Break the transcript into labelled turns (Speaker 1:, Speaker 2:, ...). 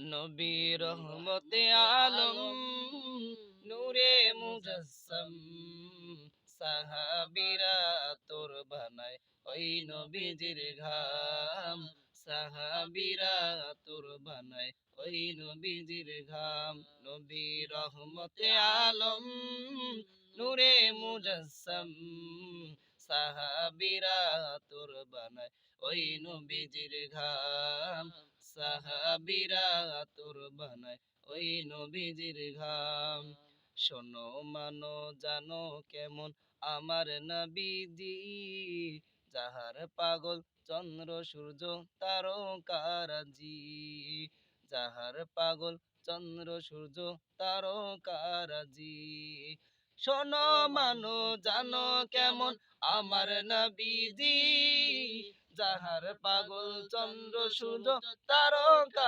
Speaker 1: নবী রহমতে আলম নূরে মুজাসসাম সাহাবীরা তোর বানায় ওই নবীজির ঘাম। সাহাবীরা তোর বানায় ওই নবীজির ঘাম। নবী রহমতে আলম নূরে মুজাসসাম সাহাবীরা তোর বানায় ওই নবীজির ঘাম। সাহাবীরা তোর বানায় ওই নবীজির ঘাম। শোনো, মানো, জানো কেমন আমার নবীজি। যাহার পাগল চন্দ্র, সূর্য, তারকারাজি। যাহার পাগল চন্দ্র, সূর্য, তারকারাজি। শোনো, মানো, জানো কেমন আমার নবীজি। যাহার পাগল চন্দ্র সূর্য তারকা